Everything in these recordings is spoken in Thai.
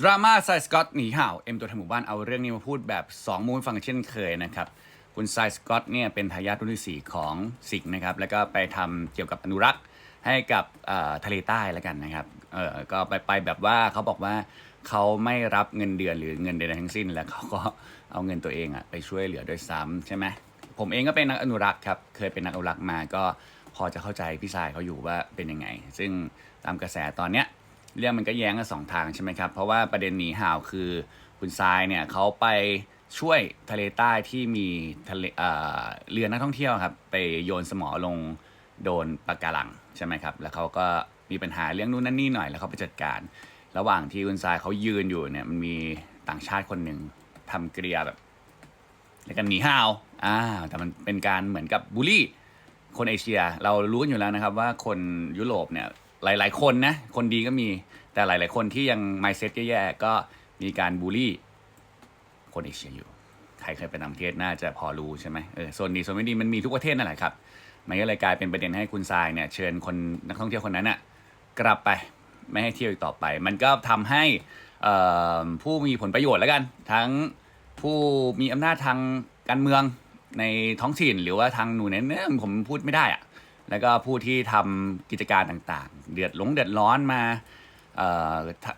ดราม่าไซสกอตหนีห่าวเอ็มตัวทำหมู่บ้านเอาเรื่องนี้มาพูดแบบ 2มุมฟังเช่นเคยนะครับ คุณไซสกอตเนี่ยเป็นทายาทรุ่นที่4ของสิงนะครับ แล้วก็ไปทำเกี่ยวกับอนุรักษ์ให้กับทะเลใต้แล้วกันนะครับเออก็ไปไปแบบว่าเขาบอกว่าเขาไม่รับเงินเดือนหรือเงินใดๆทั้งสิ้น แล้วเขาก็เอาเงินตัวเองอะไปช่วยเหลือด้วยซ้ำใช่ไหมผมเองก็เป็นนักอนุรักษ์ครับเคยเป็นนักอนุรักษ์มาก็พอจะเข้าใจพี่ชายเขาอยู่ว่าเป็นยังไง ซึ่งตามกระแสตอนเนี้ย เรื่องมันก็แย้งกันสองทางใช่ไหมครับ เพราะว่าประเด็นหนีห่าวคือคุณทรายเนี่ยเขาไปช่วยทะเลใต้ที่มีทะเลเอ่อเรือนักท่องเที่ยวครับ ไปโยนสมอลงโดนปะการังใช่ไหมครับ แล้วเขาก็มีปัญหาเรื่องนู้นนั่นนี่หน่อยแล้วเขาไปจัดการ ระหว่างที่คุณทรายเขายืนอยู่เนี่ยมันมีต่างชาติคนหนึ่งทำกริยาแบบแล้วกันหนีห่าวอ่าแต่มันเป็นการเหมือนกับบูลลี่ คนเอเชีย เรารู้กันอยู่แล้วนะครับว่าคนยุโรปเนี่ย หลาย ๆ คนนะ คนดีก็มี แต่หลาย ๆ คนที่ยังไมเซ็ตแย่ๆก็มีการบูลลี่ คนเอเชียอยู่ ใครเคยไปต่างประเทศน่าจะพอรู้ใช่ไหมเออโซนดีโซนไม่ดีมันมีทุกประเทศนั่นแหละครับมันก็เลยกลายเป็นประเด็นให้คุณทรายเนี่ยเชิญคนนักท่องเที่ยวคนนั้นน่ะกลับไปไม่ให้เที่ยวอีกต่อไป มันก็ทำให้ผู้มีผลประโยชน์แล้วกัน ทั้งผู้มีอำนาจทางการเมืองในท้องถิ่นหรือว่าทางหนูเนี่ยเนี่ยผมพูดไม่ได้อะ แล้วก็ผู้ที่ทำกิจการต่างๆ เดือดหลงเดือดร้อนมาเ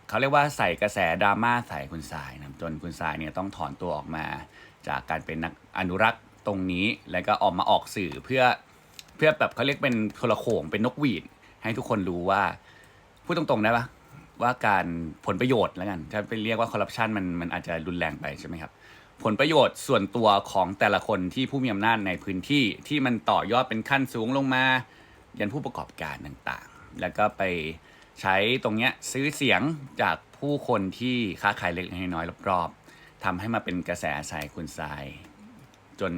เขาเรียกว่าใส่กระแสดราม่าใส่คุณทรายนะจนคุณทรายเนี่ยต้องถอนตัวออกมา จากการเป็นนักอนุรักษ์ตรงนี้ แล้วก็ออกมาออกสื่อเพื่อเพื่อแบบเขาเรียกเป็นโทรโขงเป็นนกหวีด ให้ทุกคนรู้ว่าพูดตรงๆได้ปะว่าการผลประโยชน์แล้วกันถ้าไปเรียกว่าคอร์รัปชันมันมันอาจจะรุนแรงไปใช่ไหมครับ ผลประโยชน์ส่วนตัวของแต่ละคนที่ผู้มีอำนาจในพื้นที่ที่มันต่อยอดเป็นขั้นสูงลงมา ยันผู้ประกอบการต่างๆ แล้วก็ไปใช้ตรงเนี้ยซื้อเสียงจากผู้คนที่ค้าขายเล็กๆน้อยๆรอบๆทำให้มาเป็นกระแสใส่คุณทราย จน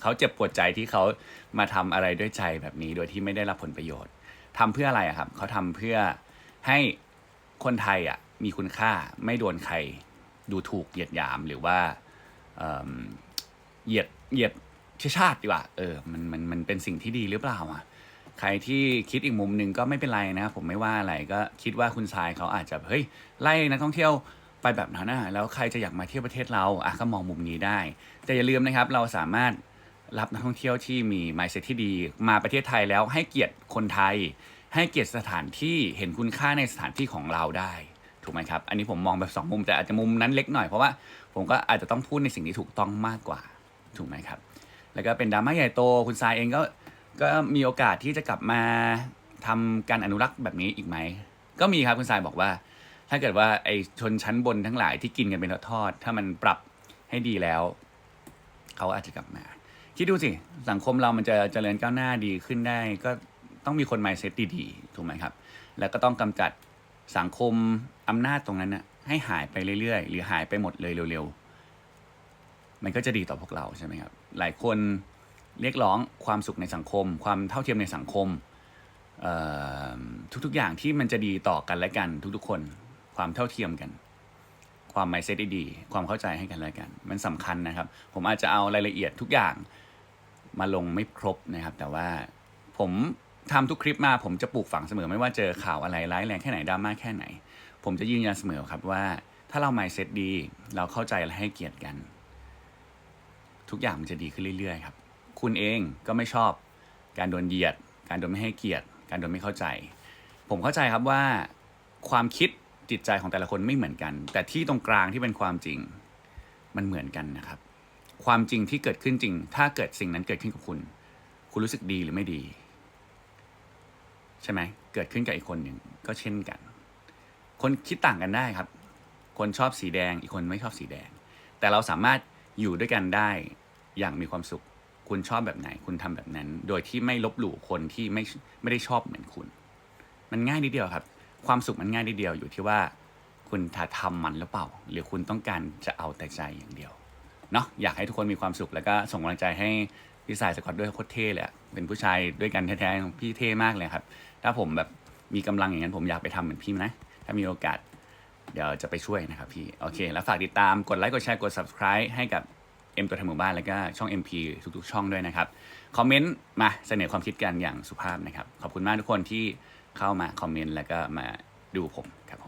เขาเจ็บปวดใจที่เขามาทำอะไรด้วยใจแบบนี้โดยที่ไม่ได้รับผลประโยชน์ทำเพื่ออะไระครับเขาทำเพื่อให้คนไทยอะมีคุณค่าไม่โดนใครดูถูกเหยียดหยามหรือว่า เหยียดเหยียดเชื้อชาติดีกว่าเออมันมันมันเป็นสิ่งที่ดีหรือเปล่าอะใครที่คิดอีกมุมหนึ่งก็ไม่เป็นไรนะผมไม่ว่าอะไรก็คิดว่าคุณทรายเขาอาจจะเฮ้ยไล่นักท่องเที่ยวไปแบบนั้นนะแล้วใครจะอยากมาเที่ยวประเทศเราอะก็มองมุมนี้ได้ แต่อย่าลืมนะครับเราสามารถรับนักท่องเที่ยวที่มี mindset ที่ดีมาประเทศไทยแล้วให้เกียรติคนไทย ให้เกียรติสถานที่เห็นคุณค่าในสถานที่ของเราได้ ถูกไหมครับ อันนี้ผมมองแบบสองมุมแต่อาจจะมุมนั้นเล็กหน่อยเพราะว่าผมก็อาจจะต้องพูดในสิ่งที่ถูกต้องมากกว่าถูกไหมครับ แล้วก็เป็นดราม่าใหญ่โตคุณทรายเองก็ก็มีโอกาสที่จะกลับมาทำการอนุรักษ์แบบนี้อีกไหม ก็มีครับคุณทรายบอกว่า ถ้าเกิดว่าไอชนชั้นบนทั้งหลายที่กินกันเป็นทอดถ้ามันปรับให้ดีแล้วเขาอาจจะกลับมาคิดดูสิสังคมเรามันจะเจริญก้าวหน้าดีขึ้นได้ ก็ต้องมีคน mindset ดีๆถูกไหมครับ แล้วก็ต้องกำจัด สังคมอำนาจตรงนั้นนะให้หายไปเรื่อยๆ หรือหายไปหมดเลยเร็วๆ มันก็จะดีต่อพวกเราใช่ไหมครับ หลายคนเรียกร้องความสุขในสังคม ความเท่าเทียมในสังคมทุกๆอย่างที่มันจะดีต่อกันและกัน ทุกๆ คน ความเท่าเทียมกัน ความ mindset ดีๆความเข้าใจให้กันและกัน มันสำคัญนะครับ ผมอาจจะเอารายละเอียดทุกอย่างมาลงไม่ครบนะครับ แต่ว่าผม ทำทุกคลิปมาผมจะปลูกฝังเสมอไม่ว่าเจอข่าวอะไรร้ายแรงแค่ไหนดราม่าแค่ไหน ผมจะยืนยันเสมอครับว่า ถ้าเรา mindset ดี เราเข้าใจและให้เกียรติกัน ทุกอย่างมันจะดีขึ้นเรื่อยๆครับ คุณเองก็ไม่ชอบ การโดนเหยียด การโดนไม่ให้เกียรติ การโดนไม่เข้าใจ ผมเข้าใจครับว่าความคิดจิตใจของแต่ละคนไม่เหมือนกัน แต่ที่ตรงกลางที่เป็นความจริงมันเหมือนกันนะครับ ความจริงที่เกิดขึ้นจริง ถ้าเกิดสิ่งนั้นเกิดขึ้นกับคุณ คุณรู้สึกดีหรือไม่ดี ใช่ไหมเกิดขึ้นกับอีกคนหนึ่งก็เช่นกัน คนคิดต่างกันได้ครับ คนชอบสีแดงอีกคนไม่ชอบสีแดง แต่เราสามารถอยู่ด้วยกันได้อย่างมีความสุข คุณชอบแบบไหน คุณทำแบบนั้น โดยที่ไม่ลบหลู่คนที่ไม่ไม่ได้ชอบเหมือนคุณ มันง่ายนิดเดียวครับ ความสุขมันง่ายนิดเดียวอยู่ที่ว่า คุณถ้าทำมันหรือเปล่า หรือคุณต้องการจะเอาแต่ใจอย่างเดียวเนาะอยากให้ทุกคนมีความสุขแล้วก็ส่งกำลังใจให้ พี่สายสกอตด้วยโคตรเท่เลยเป็นผู้ชายด้วยกันแท้ๆพี่เท่มากเลยครับ ถ้าผมแบบมีกำลังอย่างนั้นผมอยากไปทำเหมือนพี่นะ ถ้ามีโอกาส เดี๋ยวจะไปช่วยนะครับพี่ โอเค แล้วฝากติดตามกดไลค์กดแชร์กด subscribe ให้กับเอ็มตัวทำหมู่บ้านแล้วก็ช่อง MP ทุกๆ ช่องด้วยนะครับ คอมเมนต์มาเสนอความคิดกันอย่างสุภาพนะครับ ขอบคุณมากทุกคนที่เข้ามาคอมเมนต์แล้วก็มาดูผมครับ